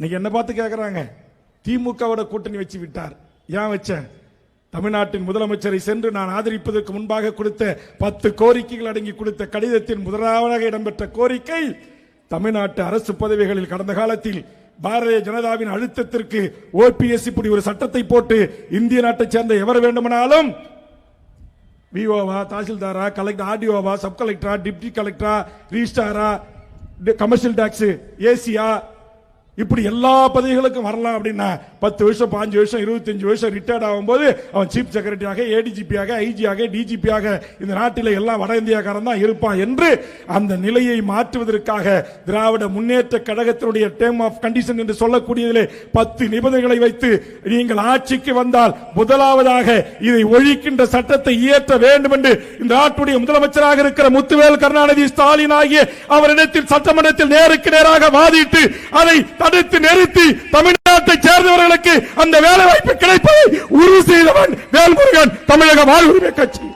இன்னைக்கு என்ன பார்த்து கேட்குறாங்க திமுகவோட கூட்டணி வச்சு விட்டார். ஏன் வச்சேன்? தமிழ்நாட்டின் முதலமைச்சரை சென்று நான் ஆதரிப்பதற்கு முன்பாக கொடுத்த பத்து கோரிக்கைகள் அடங்கி கொடுத்த கடிதத்தின் முதலாவதாக இடம்பெற்ற கோரிக்கை தமிழ்நாட்டு அரசு பதவிகளில் கடந்த காலத்தில் பாரதிய ஜனதாவின் அழுத்தத்திற்கு ஓபிஎஸ் இப்படி ஒரு சட்டத்தை போட்டு இந்திய நாட்டைச் சேர்ந்த எவர் வேண்டுமானாலும் விஓவா தாசில்தாரா கலெக்டர் ஆர்டிஓவா சப் கலெக்டரா டிப்டி கலெக்டரா ரிஜிஸ்டாரா கமர்ஷியல் டாக்ஸ் ஏசியா இப்படி எல்லா பதவிகளுக்கும் வரலாம் அப்படின்னா பத்து வருஷம் பாஞ்சு வருஷம் இருபத்தஞ்சு வருஷம் ரிட்டையர்ட் ஆகும்போது அவன் சீஃப் செக்ரட்டரியாக ஏடிஜிபியாக ஐஜியாக டிஜிபியாக இந்த நாட்டில் எல்லாம் வட இந்தியாக்காரன் தான் இருப்பான் என்று அந்த நிலையை மாற்றுவதற்காக திராவிட முன்னேற்ற கழகத்தினுடைய டேம் ஆஃப் கண்டிஷன் என்று சொல்லக்கூடியதிலே பத்து நிபந்தனைகளை வைத்து நீங்கள் ஆட்சிக்கு வந்தால் முதலாவதாக இதை ஒழிக்கின்ற சட்டத்தை இயற்ற வேண்டும் என்று இந்த நாட்டுடைய முதலமைச்சராக இருக்கிற முத்துவேல் கருணாநிதி ஸ்டாலின் ஆகிய அவரிடத்தில் சட்டமன்றத்தில் நேருக்கு நேராக வாதிட்டு அதை தடுத்து நிறுத்தி தமிழ்நாட்டை சேர்ந்தவர்களுக்கு அந்த வேலை வாய்ப்பு கிடைப்பதை உறுதி செய்தவன் வேல்முருகன் தமிழக வாழ்வுரிமை கட்சி.